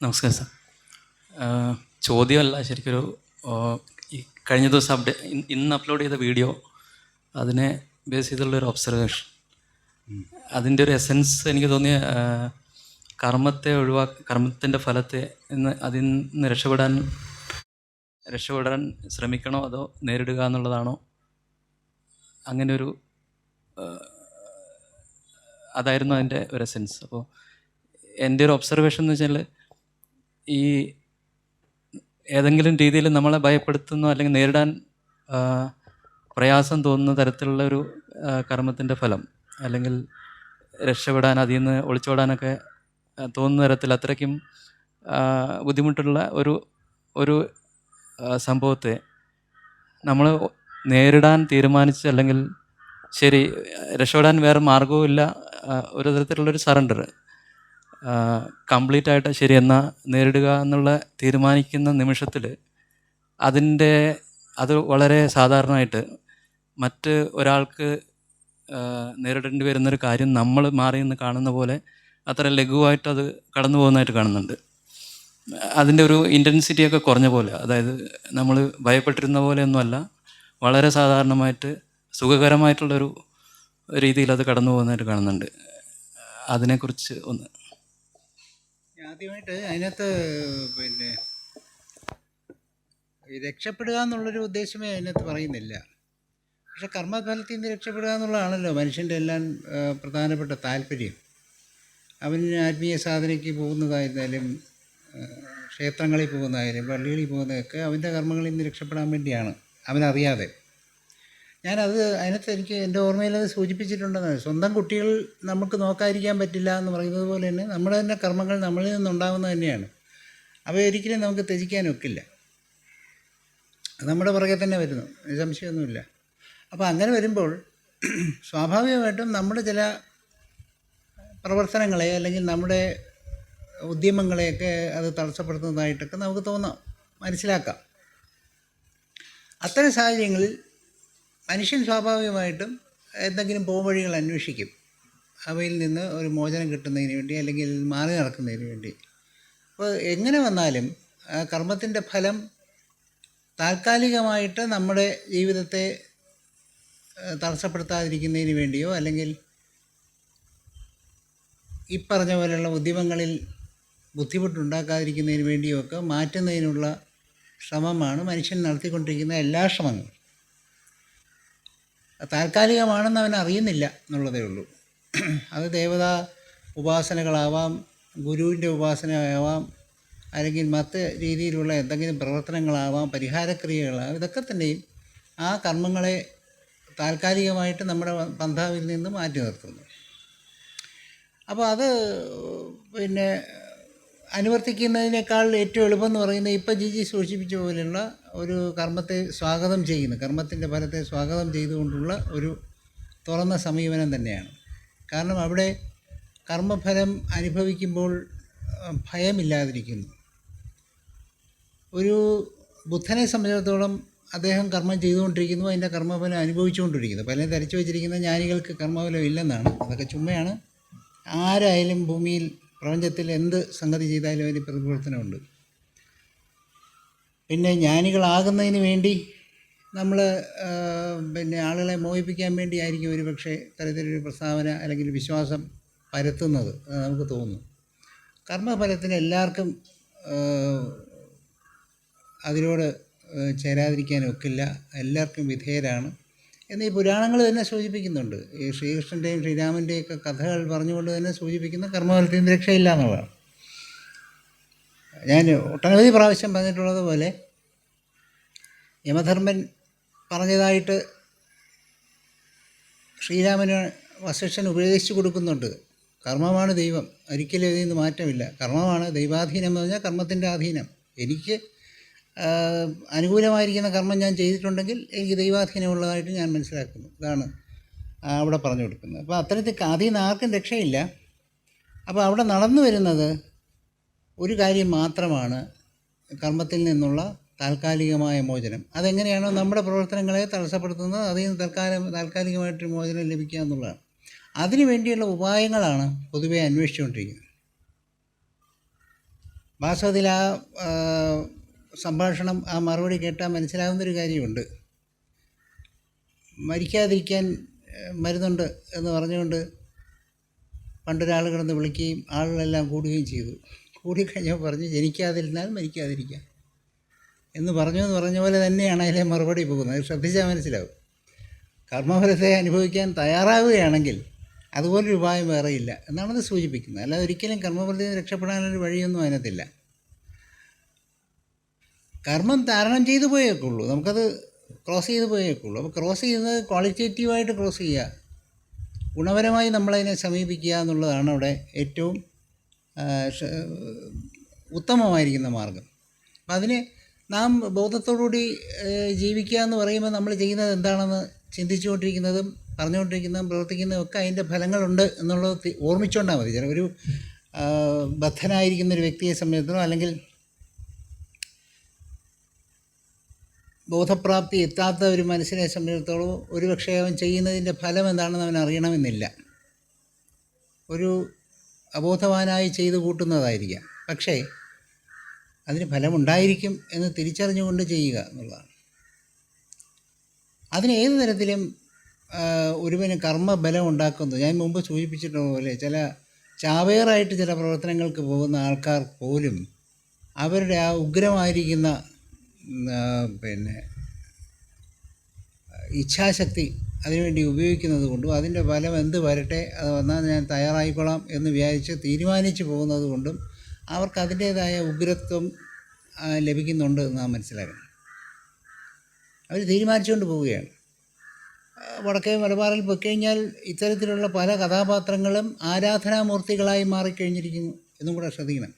നമസ്കാരം സാർ. ചോദ്യമല്ല ശരിക്കൊരു ഈ കഴിഞ്ഞ ദിവസം അപ്ഡേ ഇന്ന് അപ്ലോഡ് ചെയ്ത വീഡിയോ അതിനെ ബേസ് ചെയ്തുള്ളൊരു ഒബ്സർവേഷൻ അതിന്റെ ഒരു എസൻസ് എനിക്ക് തോന്നിയ കർമ്മത്തെ ഒഴിവാ കർമ്മത്തിന്റെ ഫലത്തെ ഇന്ന് അതിൽ നിന്ന് രക്ഷപ്പെടാൻ രക്ഷപ്പെടാൻ ശ്രമിക്കണോ അതോ നേരിടുക എന്നുള്ളതാണോ? അങ്ങനെ ഒരു അതായിരുന്നു അതിന്റെ ഒരു എസൻസ് അപ്പോൾ എന്റെ ഒരു ഒബ്സർവേഷൻ എന്ന് വെച്ചാൽ ഈ ഏതെങ്കിലും രീതിയിൽ നമ്മളെ ഭയപ്പെടുത്തുന്ന അല്ലെങ്കിൽ നേരിടാൻ പ്രയാസം തോന്നുന്ന തരത്തിലുള്ള ഒരു കർമ്മത്തിന്റെ ഫലം അല്ലെങ്കിൽ രക്ഷപ്പെടാൻ അതിൽ നിന്ന് ഒളിച്ചോടാനൊക്കെ തോന്നുന്ന തരത്തിൽ അത്രയ്ക്കും ബുദ്ധിമുട്ടുള്ള ഒരു ഒരു സംഭവത്തെ നമ്മൾ നേരിടാൻ തീരുമാനിച്ച് അല്ലെങ്കിൽ ശരി രക്ഷപ്പെടാൻ വേറെ മാർഗവും ഇല്ല ഒരു തരത്തിലുള്ളൊരു സറണ്ടർ കംപ്ലീറ്റ് ആയിട്ട് ശരി എന്നാൽ നേരിടുക എന്നുള്ള തീരുമാനിക്കുന്ന നിമിഷത്തിൽ അതിന്റെ അത് വളരെ സാധാരണമായിട്ട് മറ്റ് ഒരാൾക്ക് നേരിടേണ്ടി വരുന്നൊരു കാര്യം നമ്മൾ മാറി നിന്ന് കാണുന്ന പോലെ അത്ര ലഘുവായിട്ട് അത് കടന്നു പോകുന്നതായിട്ട് കാണുന്നുണ്ട്. അതിന്റെ ഒരു ഇന്റൻസിറ്റിയൊക്കെ കുറഞ്ഞ പോലെ അതായത് നമ്മൾ ഭയപ്പെട്ടിരുന്ന പോലെ ഒന്നുമല്ല വളരെ സാധാരണമായിട്ട് സുഖകരമായിട്ടുള്ളൊരു രീതിയിൽ അത് കടന്നു പോകുന്നതായിട്ട് കാണുന്നുണ്ട്. അതിനെക്കുറിച്ച് ഒന്ന് ആദ്യമായിട്ട് അതിനകത്ത് പിന്നെ രക്ഷപ്പെടുക എന്നുള്ളൊരു ഉദ്ദേശമേ അതിനകത്ത് പറയുന്നില്ല. പക്ഷെ കർമ്മഫലത്തിൽ നിന്ന് രക്ഷപ്പെടുക എന്നുള്ളതാണല്ലോ മനുഷ്യന്റെ എല്ലാം പ്രധാനപ്പെട്ട താല്പര്യം. അവന് ആത്മീയ സാധനയ്ക്ക് പോകുന്നതായിരുന്നാലും ക്ഷേത്രങ്ങളിൽ പോകുന്നതായാലും പള്ളികളിൽ പോകുന്നതൊക്കെ അവന്റെ കർമ്മങ്ങളിൽ നിന്ന് രക്ഷപ്പെടാൻ വേണ്ടിയാണ്. അവനറിയാതെ. ഞാനത് അതിനകത്ത് എനിക്ക് എന്റെ ഓർമ്മയിൽ അത് സൂചിപ്പിച്ചിട്ടുണ്ടെന്ന്. സ്വന്തം കുട്ടികൾ നമുക്ക് നോക്കാതിരിക്കാൻ പറ്റില്ല എന്ന് പറയുന്നത് പോലെ തന്നെ നമ്മുടെ തന്നെ കർമ്മങ്ങൾ നമ്മളിൽ നിന്നുണ്ടാകുന്നത് തന്നെയാണ്. അവയൊരിക്കലും നമുക്ക് ത്യജിക്കാൻ ഒക്കില്ല. നമ്മുടെ പുറകെ തന്നെ വരുന്നു. സംശയമൊന്നുമില്ല. അപ്പോൾ അങ്ങനെ വരുമ്പോൾ സ്വാഭാവികമായിട്ടും നമ്മുടെ ചില പ്രവർത്തനങ്ങളെ അല്ലെങ്കിൽ നമ്മുടെ ഉദ്യമങ്ങളെയൊക്കെ അത് തടസ്സപ്പെടുത്തുന്നതായിട്ടൊക്കെ നമുക്ക് തോന്നാം. മനസ്സിലാക്കാം. അത്തരം സാഹചര്യങ്ങളിൽ മനുഷ്യൻ സ്വാഭാവികമായിട്ടും എന്തെങ്കിലും പോംവഴികൾ അന്വേഷിക്കും. അവയിൽ നിന്ന് ഒരു മോചനം കിട്ടുന്നതിന് വേണ്ടി അല്ലെങ്കിൽ മാറി നടക്കുന്നതിന് വേണ്ടി. അപ്പോൾ എങ്ങനെ വന്നാലും കർമ്മത്തിന്റെ ഫലം താൽക്കാലികമായിട്ട് നമ്മുടെ ജീവിതത്തെ തടസ്സപ്പെടുത്താതിരിക്കുന്നതിന് വേണ്ടിയോ അല്ലെങ്കിൽ ഈ പോലെയുള്ള ഉദ്യമങ്ങളിൽ ബുദ്ധിമുട്ടുണ്ടാക്കാതിരിക്കുന്നതിന് വേണ്ടിയോ ഒക്കെ മാറ്റുന്നതിനുള്ള ശ്രമമാണ് മനുഷ്യൻ നടത്തിക്കൊണ്ടിരിക്കുന്ന എല്ലാ ശ്രമങ്ങളും. താൽക്കാലികമാണെന്ന് അവൻ അറിയുന്നില്ല എന്നുള്ളതേ ഉള്ളൂ. അത് ദേവതാ ഉപാസനകളാവാം ഗുരുവിന്റെ ഉപാസനയാവാം അല്ലെങ്കിൽ മറ്റ് രീതിയിലുള്ള എന്തെങ്കിലും പ്രവർത്തനങ്ങളാവാം പരിഹാരക്രിയകളാവാം ഇതൊക്കെ തന്നെയും ആ കർമ്മങ്ങളെ താൽക്കാലികമായിട്ട് നമ്മുടെ പന്ഥാവിൽ നിന്ന് മാറ്റി നിർത്തുന്നു. അപ്പോൾ അത് പിന്നെ അനുവർത്തിക്കുന്നതിനേക്കാൾ ഏറ്റവും എളുപ്പം എന്ന് പറയുന്നത് ഇപ്പം ജിജി സൂചിപ്പിച്ച പോലെയുള്ള ഒരു കർമ്മത്തെ സ്വാഗതം ചെയ്യുന്നു. കർമ്മത്തിന്റെ ഫലത്തെ സ്വാഗതം ചെയ്തുകൊണ്ടുള്ള ഒരു തുറന്ന സമീപനം തന്നെയാണ്. കാരണം അവിടെ കർമ്മഫലം അനുഭവിക്കുമ്പോൾ ഭയമില്ലാതിരിക്കുന്നു. ഒരു ബുദ്ധനെ സംബന്ധിച്ചിടത്തോളം അദ്ദേഹം കർമ്മം ചെയ്തുകൊണ്ടിരിക്കുന്നു അതിന്റെ കർമ്മഫലം അനുഭവിച്ചുകൊണ്ടിരിക്കുന്നു. പലരും ധരിച്ചു വച്ചിരിക്കുന്ന ജ്ഞാനികൾക്ക് കർമ്മഫലം ഇല്ലെന്നാണ്. അതൊക്കെ ചുമ്മയാണ്. ആരായാലും ഭൂമിയിൽ പ്രപഞ്ചത്തിൽ എന്ത് സംഗതി ചെയ്താലും അതിന് പ്രതിപ്രവർത്തനമുണ്ട് പിന്നെ ജ്ഞാനികളാകുന്നതിന് വേണ്ടി നമ്മൾ പിന്നെ ആളുകളെ മോഹിപ്പിക്കാൻ വേണ്ടിയായിരിക്കും ഒരു പക്ഷേ പ്രസ്താവന അല്ലെങ്കിൽ വിശ്വാസം പരത്തുന്നത് നമുക്ക് തോന്നുന്നു. കർമ്മഫലത്തിന് എല്ലാവർക്കും അതിനോട് ചേരാതിരിക്കാൻ ഒക്കില്ല. എല്ലാവർക്കും വിധേയരാണ്. എന്ന് ഈ പുരാണങ്ങൾ തന്നെ സൂചിപ്പിക്കുന്നുണ്ട്. ഈ ശ്രീകൃഷ്ണന്റെയും ശ്രീരാമന്റെയും ഒക്കെ കഥകൾ പറഞ്ഞുകൊണ്ട് തന്നെ സൂചിപ്പിക്കുന്ന കർമ്മഫലത്തിൽ രക്ഷയില്ല എന്നുള്ളതാണ്. ഞാൻ ഒട്ടനവധി പ്രാവശ്യം പറഞ്ഞിട്ടുള്ളത് പോലെ യമധർമ്മൻ പറഞ്ഞതായിട്ട് ശ്രീരാമന് വസിഷ്ഠൻ ഉപദേശിച്ചു കൊടുക്കുന്നുണ്ട്. കർമ്മമാണ് ദൈവം. ഒരിക്കലും ഇതിൽ നിന്ന് മാറ്റമില്ല. കർമ്മമാണ് ദൈവാധീനം എന്ന് പറഞ്ഞാൽ കർമ്മത്തിന്റെ അധീനം എനിക്ക് അനുകൂലമായിരിക്കുന്ന കർമ്മം ഞാൻ ചെയ്തിട്ടുണ്ടെങ്കിൽ എനിക്ക് ദൈവാധീനമുള്ളതായിട്ട് ഞാൻ മനസ്സിലാക്കുന്നു. ഇതാണ് അവിടെ പറഞ്ഞു കൊടുക്കുന്നത്. അപ്പോൾ അത്തരത്തിൽ അതിൽ നിന്ന് ആർക്കും രക്ഷയില്ല. അപ്പോൾ അവിടെ നടന്നു വരുന്നത് ഒരു കാര്യം മാത്രമാണ് കർമ്മത്തിൽ നിന്നുള്ള താൽക്കാലികമായ മോചനം. അതെങ്ങനെയാണോ നമ്മുടെ പ്രവർത്തനങ്ങളെ തടസ്സപ്പെടുത്തുന്നത് അതിൽ നിന്ന് തൽക്കാലം താൽക്കാലികമായിട്ടൊരു മോചനം ലഭിക്കുക എന്നുള്ളതാണ്. അതിനു വേണ്ടിയുള്ള ഉപായങ്ങളാണ് പൊതുവെ അന്വേഷിച്ചുകൊണ്ടിരിക്കുന്നത്. വാസ്തവത്തിൽ ആ സംഭാഷണം ആ മറുപടി കേട്ടാൽ മനസ്സിലാവുന്നൊരു കാര്യമുണ്ട്. മരിക്കാതിരിക്കാൻ മരുന്നുണ്ട് എന്ന് പറഞ്ഞുകൊണ്ട് പണ്ടൊരാൾ കിടന്ന് വിളിക്കുകയും ആളുകളെല്ലാം കൂടുകയും ചെയ്തു. കൂടിക്കഴിഞ്ഞപ്പോൾ പറഞ്ഞു ജനിക്കാതിരുന്നാൽ മരിക്കാതിരിക്കാം. എന്ന് പറഞ്ഞു എന്ന് പറഞ്ഞ പോലെ തന്നെയാണ് അതിലെ മറുപടി പോകുന്നത്. ശ്രദ്ധിച്ചാൽ മനസ്സിലാവും. കർമ്മഫലത്തെ അനുഭവിക്കാൻ തയ്യാറാവുകയാണെങ്കിൽ അതുപോലൊരു ഉപായം വേറെയില്ല എന്നാണത് സൂചിപ്പിക്കുന്നത്. അല്ലാതെ ഒരിക്കലും കർമ്മഫലത്തിൽ രക്ഷപ്പെടാനൊരു വഴിയൊന്നും അതിനകത്തില്ല. കർമ്മം താരണം ചെയ്തു പോയേക്കുള്ളൂ. നമുക്കത് ക്രോസ് ചെയ്ത് പോയേക്കുള്ളൂ. അപ്പോൾ ക്രോസ് ചെയ്യുന്നത് ക്വാളിറ്റേറ്റീവായിട്ട് ക്രോസ് ചെയ്യുക. ഗുണപരമായി നമ്മളതിനെ സമീപിക്കുക എന്നുള്ളതാണ് അവിടെ ഏറ്റവും ഉത്തമമായിരിക്കുന്ന മാർഗം. അപ്പം അതിന് നാം ബോധത്തോടുകൂടി ജീവിക്കുക എന്ന് പറയുമ്പോൾ നമ്മൾ ചെയ്യുന്നത് എന്താണെന്ന് ചിന്തിച്ചുകൊണ്ടിരിക്കുന്നതും പറഞ്ഞുകൊണ്ടിരിക്കുന്നതും പ്രവർത്തിക്കുന്നതും ഒക്കെ അതിന്റെ ഫലങ്ങളുണ്ട് എന്നുള്ളത് ഓർമ്മിച്ചുകൊണ്ടാൽ മതി. ചില ഒരു ബദ്ധനായിരിക്കുന്ന ഒരു വ്യക്തിയെ സംബന്ധിച്ചിടത്തോളം അല്ലെങ്കിൽ ബോധപ്രാപ്തി എത്താത്ത ഒരു മനുഷ്യനെ സംബന്ധിച്ചിടത്തോളം ഒരുപക്ഷെ അവൻ ചെയ്യുന്നതിന്റെ ഫലം എന്താണെന്ന് അവൻ അറിയണമെന്നില്ല. ഒരു അബോധവാനായി ചെയ്തു കൂട്ടുന്നതായിരിക്കാം. പക്ഷേ അതിന് ഫലമുണ്ടായിരിക്കും എന്ന് തിരിച്ചറിഞ്ഞുകൊണ്ട് ചെയ്യുക എന്നുള്ളതാണ്. അതിന് ഏത് തരത്തിലും ഒരുവന് കർമ്മബലം ഉണ്ടാക്കുന്നു. ഞാൻ മുമ്പ് സൂചിപ്പിച്ചിട്ടുള്ള പോലെ ചില ചാവേറായിട്ട് ചില പ്രവർത്തനങ്ങൾക്ക് പോകുന്ന ആൾക്കാർ പോലും അവരുടെ ആ ഉഗ്രമായിരിക്കുന്ന പിന്നെ ഇച്ഛാശക്തി അതിനുവേണ്ടി ഉപയോഗിക്കുന്നത് കൊണ്ടും അതിന്റെ ഫലം എന്ത് വരട്ടെ അത് വന്നാൽ ഞാൻ തയ്യാറായിക്കൊള്ളാം എന്ന് വിചാരിച്ച് തീരുമാനിച്ചു പോകുന്നത് കൊണ്ടും അവർക്ക് അതിന്റേതായ ഉഗ്രത്വം ലഭിക്കുന്നുണ്ട് എന്ന് നാം മനസ്സിലാക്കണം അവർ തീരുമാനിച്ചുകൊണ്ട് പോവുകയാണ്. വടക്കേ മലബാറിൽ പോയിക്കഴിഞ്ഞാൽ ഇത്തരത്തിലുള്ള പല കഥാപാത്രങ്ങളും ആരാധനാമൂർത്തികളായി മാറിക്കഴിഞ്ഞിരിക്കുന്നു എന്നും കൂടെ ശ്രദ്ധിക്കണം.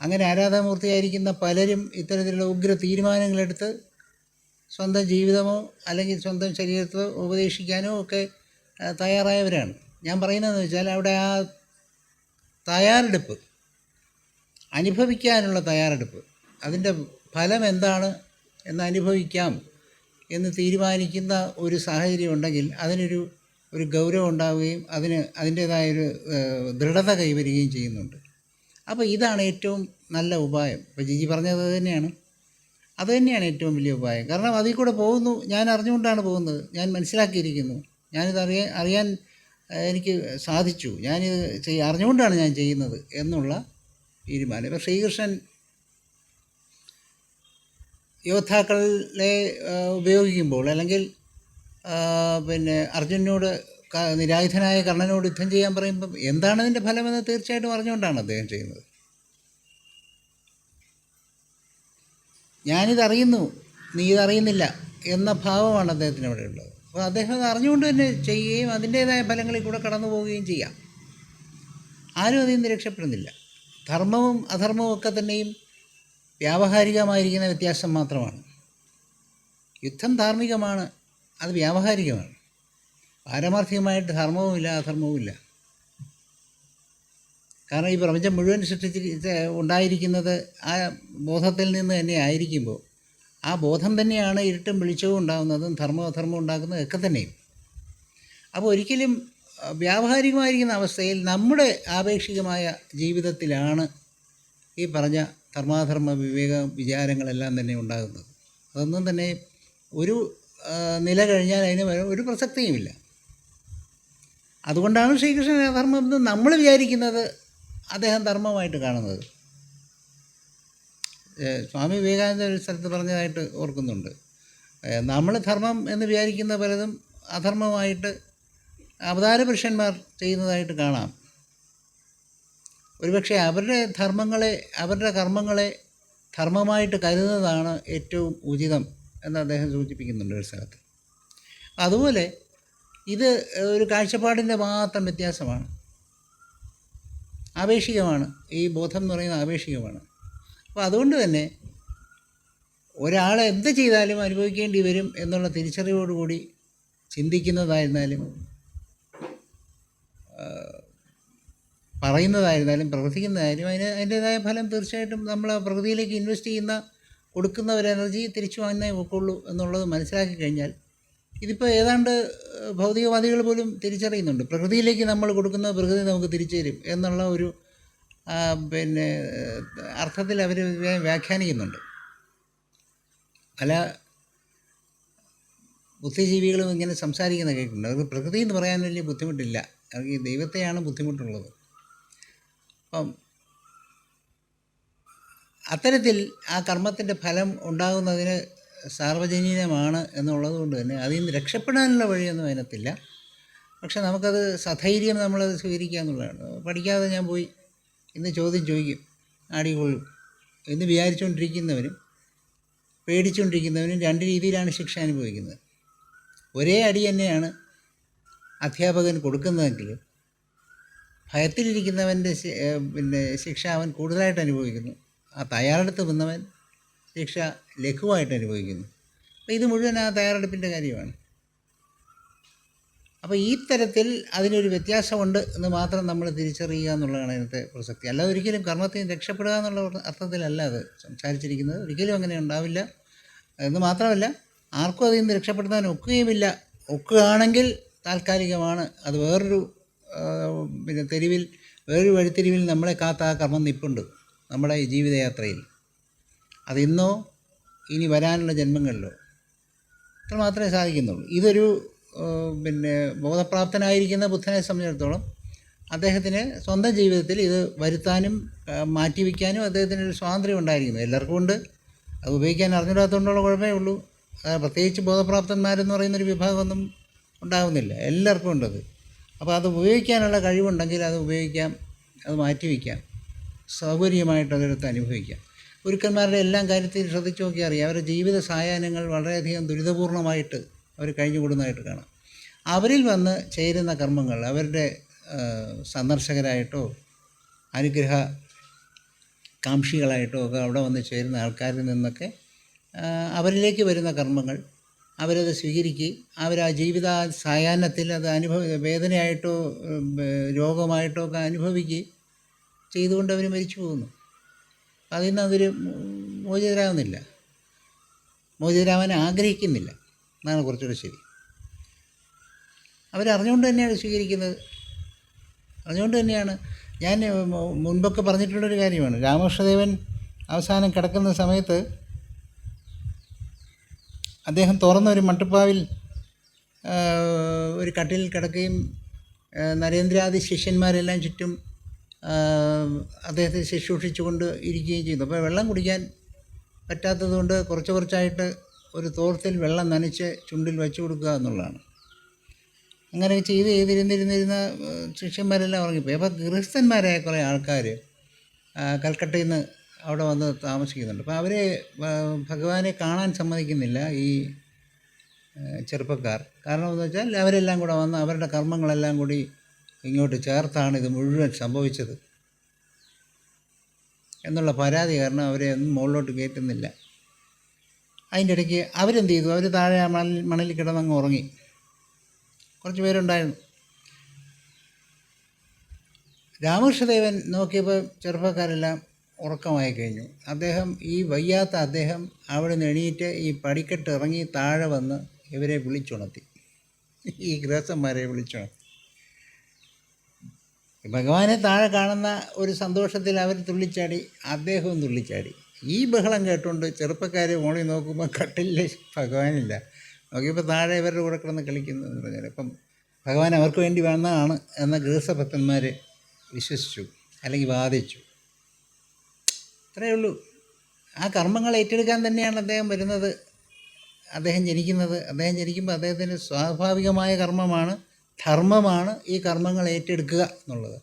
അങ്ങനെ ആരാധനാമൂർത്തിയായിരിക്കുന്ന പലരും ഇത്തരത്തിലുള്ള ഉഗ്ര തീരുമാനങ്ങളെടുത്ത് സ്വന്തം ജീവിതമോ അല്ലെങ്കിൽ സ്വന്തം ശരീരത്തോ ഉപദേശിക്കാനോ ഒക്കെ തയ്യാറായവരാണ്. ഞാൻ പറയുന്നതെന്ന് വെച്ചാൽ അവിടെ ആ തയ്യാറെടുപ്പ് അനുഭവിക്കാനുള്ള തയ്യാറെടുപ്പ്. അതിന്റെ ഫലം എന്താണ് എന്ന് അനുഭവിക്കാം എന്ന് തീരുമാനിക്കുന്ന ഒരു സാഹചര്യം ഉണ്ടെങ്കിൽ അതിനൊരു ഒരു ഗൗരവം ഉണ്ടാവുകയും അതിന് അതിന്റേതായൊരു ദൃഢത കൈവരികയും ചെയ്യുന്നുണ്ട്. അപ്പോൾ ഇതാണ് ഏറ്റവും നല്ല ഉപായം. ഇപ്പോൾ ജിജി പറഞ്ഞത് തന്നെയാണ്. അത് തന്നെയാണ് ഏറ്റവും വലിയ ഉപായം. കാരണം അതിൽ കൂടെ പോകുന്നു ഞാൻ അറിഞ്ഞുകൊണ്ടാണ് പോകുന്നത്. ഞാൻ മനസ്സിലാക്കിയിരിക്കുന്നു. ഞാനിത് അറിയാൻ അറിയാൻ എനിക്ക് സാധിച്ചു. ഞാനിത് അറിഞ്ഞുകൊണ്ടാണ് ഞാൻ ചെയ്യുന്നത് എന്നുള്ള തീരുമാനം. ഇപ്പം ശ്രീകൃഷ്ണൻ യോദ്ധാക്കളെ ഉപയോഗിക്കുമ്പോൾ അല്ലെങ്കിൽ പിന്നെ അർജുനോട് നിരായുധനായ കർണനോട് യുദ്ധം ചെയ്യാൻ പറയുമ്പം എന്താണ് അതിന്റെ ഫലമെന്ന് തീർച്ചയായിട്ടും അറിഞ്ഞുകൊണ്ടാണ് അദ്ദേഹം ചെയ്യുന്നത്. ഞാനിതറിയുന്നു നീ ഇതറിയുന്നില്ല എന്ന ഭാവമാണ് അദ്ദേഹത്തിന് അവിടെ ഉള്ളത്. അപ്പോൾ അദ്ദേഹം അത് അറിഞ്ഞുകൊണ്ട് തന്നെ ചെയ്യുകയും അതിന്റേതായ ഫലങ്ങളിൽ കൂടെ കടന്നു പോവുകയും ചെയ്യാം. ആരും അതിൽ നിന്ന് രക്ഷപ്പെടുന്നില്ല. ധർമ്മവും അധർമ്മവും ഒക്കെ തന്നെയും വ്യാവഹാരികമായിരിക്കുന്ന വ്യത്യാസം മാത്രമാണ്. യുദ്ധം ധാർമ്മികമാണ് അത് വ്യാവഹാരികമാണ്. പാരമാർത്ഥികമായിട്ട് ധർമ്മവുമില്ല അധർമ്മവുമില്ല. കാരണം ഈ പ്രപഞ്ചം മുഴുവൻ സൃഷ്ടിച്ച് ഉണ്ടായിരിക്കുന്നത് ആ ബോധത്തിൽ നിന്ന് തന്നെ ആയിരിക്കുമ്പോൾ ആ ബോധം തന്നെയാണ് ഇരുട്ടും വെളിച്ചവും ഉണ്ടാകുന്നതും ധർമ്മവും അധർമ്മവും ഉണ്ടാക്കുന്നതും ഒക്കെ തന്നെയും. അപ്പോൾ ഒരിക്കലും വ്യാവഹാരികമായിരിക്കുന്ന അവസ്ഥയിൽ നമ്മുടെ ആപേക്ഷികമായ ജീവിതത്തിലാണ് ഈ പറഞ്ഞ ധർമാധർമ്മ വിവേക വിചാരങ്ങളെല്ലാം തന്നെ ഉണ്ടാകുന്നത്. അതൊന്നും തന്നെ ഒരു നില കഴിഞ്ഞാൽ അതിന് ഒരു പ്രസക്തിയുമില്ല. അതുകൊണ്ടാണ് ശ്രീകൃഷ്ണൻ ധർമ്മം എന്ന് നമ്മൾ വിചാരിക്കുന്നത് അദ്ദേഹം ധർമ്മമായിട്ട് കാണുന്നത്. സ്വാമി വിവേകാനന്ദ ഒരു സ്ഥലത്ത് പറഞ്ഞതായിട്ട് ഓർക്കുന്നുണ്ട്. നമ്മൾ ധർമ്മം എന്ന് വിചാരിക്കുന്ന പലതും അധർമ്മമായിട്ട് അവതാര പുരുഷന്മാർ ചെയ്യുന്നതായിട്ട് കാണാം. ഒരുപക്ഷെ അവരുടെ ധർമ്മങ്ങളെ അവരുടെ കർമ്മങ്ങളെ ധർമ്മമായിട്ട് കരുതുന്നതാണ് ഏറ്റവും ഉചിതം എന്ന് അദ്ദേഹം സൂചിപ്പിക്കുന്നുണ്ട് ഒരു സ്ഥലത്ത്. അതുപോലെ ഇത് ഒരു കാഴ്ചപ്പാടിന്റെ മാത്രം വ്യത്യാസമാണ്. ആപേക്ഷികമാണ് ഈ ബോധം എന്ന് പറയുന്നത് ആപേക്ഷികമാണ് അപ്പോൾ അതുകൊണ്ട് തന്നെ ഒരാൾ എന്ത് ചെയ്താലും അനുഭവിക്കേണ്ടി വരും എന്നുള്ള തിരിച്ചറിവോടുകൂടി ചിന്തിക്കുന്നതായിരുന്നാലും പറയുന്നതായിരുന്നാലും പ്രവർത്തിക്കുന്നതായാലും അതിന് അതിന്റേതായ ഫലം തീർച്ചയായിട്ടും നമ്മൾ ആ പ്രകൃതിയിലേക്ക് ഇൻവെസ്റ്റ് ചെയ്യുന്ന കൊടുക്കുന്ന ഒരു എനർജി തിരിച്ചു വാങ്ങുന്നേ ഒക്കുള്ളൂ എന്നുള്ളത് മനസ്സിലാക്കി കഴിഞ്ഞാൽ ഇതിപ്പോൾ ഏതാണ്ട് ഭൗതികവാദികൾ പോലും തിരിച്ചറിയുന്നുണ്ട്. പ്രകൃതിയിലേക്ക് നമ്മൾ കൊടുക്കുന്ന പ്രകൃതി നമുക്ക് തിരിച്ചു തരും എന്നുള്ള ഒരു പിന്നെ അർത്ഥത്തിൽ അവർ വ്യാഖ്യാനിക്കുന്നുണ്ട്. പല ബുദ്ധിജീവികളും ഇങ്ങനെ സംസാരിക്കുന്ന കേൾക്കുന്നുണ്ട് അവർക്ക് പ്രകൃതി എന്ന് പറയാൻ വലിയ ബുദ്ധിമുട്ടില്ല. ഈ ദൈവത്തെയാണ് ബുദ്ധിമുട്ടുള്ളത്. അപ്പം അത്തരത്തിൽ ആ കർമ്മത്തിന്റെ ഫലം ഉണ്ടാകുന്നതിന് സാർവജനീനമാണ് എന്നുള്ളത് കൊണ്ട് തന്നെ അതിൽ നിന്ന് രക്ഷപ്പെടാനുള്ള വഴിയൊന്നും അതിനകത്തില്ല. പക്ഷെ നമുക്കത് സധൈര്യം നമ്മളത് സ്വീകരിക്കുക എന്നുള്ളതാണ്. പഠിക്കാതെ ഞാൻ പോയി ഇന്ന് ചോദ്യം ചോദിക്കും ആടികൊള്ളും എന്ന് വിചാരിച്ചുകൊണ്ടിരിക്കുന്നവരും പേടിച്ചുകൊണ്ടിരിക്കുന്നവരും രണ്ട് രീതിയിലാണ് ശിക്ഷ അനുഭവിക്കുന്നത്. ഒരേ അടി തന്നെയാണ് അധ്യാപകൻ കൊടുക്കുന്നതെങ്കിൽ ഭയത്തിലിരിക്കുന്നവന്റെ പിന്നെ ശിക്ഷ അവൻ കൂടുതലായിട്ട് അനുഭവിക്കുന്നു. ആ തയ്യാറെടുത്ത് വന്നവൻ ശിക്ഷ ലഘുവായിട്ട് അനുഭവിക്കുന്നു. അപ്പോൾ ഇത് മുഴുവൻ ആ തയ്യാറെടുപ്പിന്റെ കാര്യമാണ്. അപ്പോൾ ഈ തരത്തിൽ അതിനൊരു വ്യത്യാസമുണ്ട് എന്ന് മാത്രം നമ്മൾ തിരിച്ചറിയുക എന്നുള്ളതാണ് അതിനകത്തെ പ്രസക്തി. അല്ലാതെ ഒരിക്കലും കർമ്മത്തിൽ രക്ഷപ്പെടുക എന്നുള്ള അർത്ഥത്തിലല്ല അത് സംസാരിച്ചിരിക്കുന്നത്. ഒരിക്കലും അങ്ങനെ ഉണ്ടാവില്ല. എന്ന് മാത്രമല്ല ആർക്കും അതിൽ നിന്ന് രക്ഷപ്പെടുത്താൻ ഒക്കുകയുമില്ല. ഒക്കുകയാണെങ്കിൽ താൽക്കാലികമാണ്. അത് വേറൊരു പിന്നെ തെരുവിൽ വേറൊരു വഴിത്തെരുവിൽ നമ്മളെ കാത്ത ആ കർമ്മം നിപ്പുണ്ട് നമ്മുടെ ജീവിതയാത്രയിൽ. അതിന്നോ ഇനി വരാനുള്ള ജന്മങ്ങളിലോ അത്ര മാത്രമേ സാധിക്കുന്നുള്ളൂ. ഇതൊരു പിന്നെ ബോധപ്രാപ്തനായിരിക്കുന്ന ബുദ്ധനെ സംബന്ധിച്ചിടത്തോളം അദ്ദേഹത്തിന് സ്വന്തം ജീവിതത്തിൽ ഇത് വരുത്താനും മാറ്റിവെക്കാനും അദ്ദേഹത്തിന് ഒരു സ്വാതന്ത്ര്യം ഉണ്ടായിരിക്കുന്നു. എല്ലാവർക്കും ഉണ്ട്. അത് ഉപയോഗിക്കാൻ അറിഞ്ഞിടാത്തതുകൊണ്ടുള്ള കുഴപ്പമേ ഉള്ളൂ. പ്രത്യേകിച്ച് ബോധപ്രാപ്തന്മാരെന്ന് പറയുന്നൊരു വിഭാഗമൊന്നും ഉണ്ടാകുന്നില്ല എല്ലാവർക്കും ഉണ്ടത് അപ്പോൾ അത് ഉപയോഗിക്കാനുള്ള കഴിവുണ്ടെങ്കിൽ അത് ഉപയോഗിക്കാം അത് മാറ്റി മാറ്റിവെക്കാം സൗകര്യമായിട്ട് അതെടുത്ത് അനുഭവിക്കാം. ഗുരുക്കന്മാരുടെ എല്ലാം കാര്യത്തിൽ ശ്രദ്ധിച്ചു നോക്കിയാൽ അറിയാം. അവരുടെ ജീവിത സായാഹ്നങ്ങൾ വളരെയധികം ദുരിതപൂർണമായിട്ട് അവർ കഴിഞ്ഞുകൂടുന്നതായിട്ട് കാണാം. അവരിൽ വന്ന് ചേരുന്ന കർമ്മങ്ങൾ അവരുടെ സന്ദർശകരായിട്ടോ അനുഗ്രഹ കാംക്ഷികളായിട്ടോ ഒക്കെ അവിടെ വന്ന് ചേരുന്ന ആൾക്കാരിൽ നിന്നൊക്കെ അവരിലേക്ക് വരുന്ന കർമ്മങ്ങൾ അവരത് സ്വീകരിക്കുകയും അവർ ആ ജീവിത സായാഹ്നത്തിൽ അത് അനുഭവ വേദനയായിട്ടോ രോഗമായിട്ടോ ഒക്കെ അനുഭവിക്കുകയും ചെയ്തുകൊണ്ട് അവർ മരിച്ചു പോകുന്നു. അതിൽ നിന്ന് അവർ മോചിതരാകുന്നില്ല. മോചിതരാവാൻ ആഗ്രഹിക്കുന്നില്ല. എന്നാണ് കുറച്ചുകൂടെ ശരി. അവരറിഞ്ഞുകൊണ്ട് തന്നെയാണ് സ്വീകരിക്കുന്നത്. അറിഞ്ഞുകൊണ്ട് തന്നെയാണ്. ഞാൻ മുൻപൊക്കെ പറഞ്ഞിട്ടുള്ളൊരു കാര്യമാണ്. രാമകൃഷ്ണദേവൻ അവസാനം കിടക്കുന്ന സമയത്ത് അദ്ദേഹം തുറന്ന ഒരു മട്ടുപ്പാവിൽ ഒരു കട്ടിൽ കിടക്കുകയും നരേന്ദ്രാദി ശിഷ്യന്മാരെല്ലാം ചുറ്റും അദ്ദേഹത്തെ ശുശ്രൂഷിച്ചുകൊണ്ട് ഇരിക്കുകയും ചെയ്തു. അപ്പോൾ വെള്ളം കുടിക്കാൻ പറ്റാത്തതുകൊണ്ട് കുറച്ച് കുറച്ചായിട്ട് ഒരു തോർത്തിൽ വെള്ളം നനച്ച് ചുണ്ടിൽ വെച്ചു കൊടുക്കുക എന്നുള്ളതാണ്. അങ്ങനെ ചെയ്ത് ചെയ്തിരുന്നിരുന്നിരുന്ന ശിഷ്യന്മാരെല്ലാം ഉറങ്ങിപ്പോയി. അപ്പോൾ ഗൃഹസ്ഥന്മാരായ കുറേ ആൾക്കാർ കൽക്കട്ടയിൽ നിന്ന് അവിടെ വന്ന് താമസിക്കുന്നുണ്ട്. അപ്പോൾ അവരെ ഭഗവാനെ കാണാൻ സമ്മതിക്കുന്നില്ല ഈ ചെറുപ്പക്കാർ. കാരണം എന്ന് വെച്ചാൽ അവരെല്ലാം കൂടെ വന്ന് അവരുടെ കർമ്മങ്ങളെല്ലാം കൂടി ഇങ്ങോട്ട് ചേർത്താണ് ഇത് മുഴുവൻ സംഭവിച്ചത്. എന്നുള്ള പരാതി കാരണം അവരെ ഒന്നും മുകളിലോട്ട് കയറ്റുന്നില്ല. അതിന്റെ ഇടയ്ക്ക് അവരെന്ത് ചെയ്തു? അവർ താഴെ മണൽ മണലിൽ കിടന്നങ്ങ് ഉറങ്ങി. കുറച്ച് പേരുണ്ടായിരുന്നു. രാമകൃഷ്ണദേവൻ നോക്കിയപ്പോൾ ചെറുപ്പക്കാരെല്ലാം ഉറക്കമായി കഴിഞ്ഞു. അദ്ദേഹം ഈ വയ്യാത്ത അദ്ദേഹം അവിടെ എണീറ്റ് ഈ പടിക്കെട്ട് ഇറങ്ങി താഴെ വന്ന് ഇവരെ വിളിച്ചുണർത്തി. ഈ ഗ്രഹസ്ഥന്മാരെ വിളിച്ചുണർത്തി. ഭഗവാനെ താഴെ കാണുന്ന ഒരു സന്തോഷത്തിൽ അവർ തുള്ളിച്ചാടി അദ്ദേഹവും തുള്ളിച്ചാടി. ഈ ബഹളം കേട്ടുകൊണ്ട് ചെറുപ്പക്കാർ ഓണി നോക്കുമ്പോൾ കട്ടില്ല ഭഗവാനില്ല. നോക്കിയപ്പോൾ താഴെ ഇവരുടെ കൂടെ കിടന്ന് കളിക്കുന്നു എന്ന് പറഞ്ഞാൽ അപ്പം ഭഗവാൻ അവർക്ക് വേണ്ടി വന്നതാണ് എന്ന ഗൃഹസ്ഥഭക്തന്മാർ വിശ്വസിച്ചു അല്ലെങ്കിൽ വാദിച്ചു. ഇത്രയേ ഉള്ളൂ. ആ കർമ്മങ്ങൾ ഏറ്റെടുക്കാൻ തന്നെയാണ് അദ്ദേഹം വരുന്നത്. അദ്ദേഹം ജനിക്കുന്നത് അദ്ദേഹം ജനിക്കുമ്പോൾ അദ്ദേഹത്തിന് സ്വാഭാവികമായ കർമ്മമാണ് ധർമ്മമാണ് ഈ കർമ്മങ്ങൾ ഏറ്റെടുക്കുക എന്നുള്ളത്.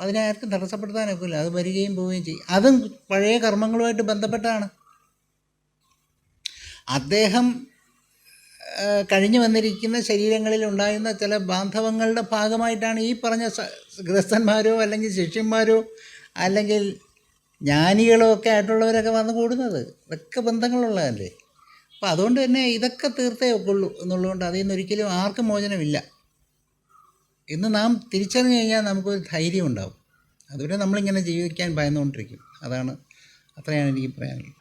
അതിനെ ആർക്കും തടസ്സപ്പെടുത്താനൊക്കില്ല അത് വരികയും പോവുകയും ചെയ്യും. അതും പഴയ കർമ്മങ്ങളുമായിട്ട് ബന്ധപ്പെട്ടാണ്. അദ്ദേഹം കഴിഞ്ഞു വന്നിരിക്കുന്ന ശരീരങ്ങളിൽ ഉണ്ടായിരുന്ന ചില ബാന്ധവങ്ങളുടെ ഭാഗമായിട്ടാണ് ഈ പറഞ്ഞ ഗൃഹസ്ഥന്മാരോ അല്ലെങ്കിൽ ശിഷ്യന്മാരോ അല്ലെങ്കിൽ ജ്ഞാനികളോ ഒക്കെ ആയിട്ടുള്ളവരൊക്കെ വന്നു കൂടുന്നത്. ഇതൊക്കെ ബന്ധങ്ങളുള്ളതല്ലേ? അപ്പോൾ അതുകൊണ്ട് തന്നെ ഇതൊക്കെ തീർത്തേ ഒക്കുള്ളൂ എന്നുള്ളതുകൊണ്ട് അതിൽ നിന്ന് ഒരിക്കലും ആർക്കും മോചനമില്ല. ഇന്ന് നാം തിരിച്ചറിഞ്ഞു കഴിഞ്ഞാൽ നമുക്കൊരു ധൈര്യം ഉണ്ടാവും. അതുവരെ നമ്മളിങ്ങനെ ജീവിക്കാൻ ഭയന്നുകൊണ്ടിരിക്കും. അതാണ് അത്രയാണ് എനിക്ക് പറയാനുള്ളത്.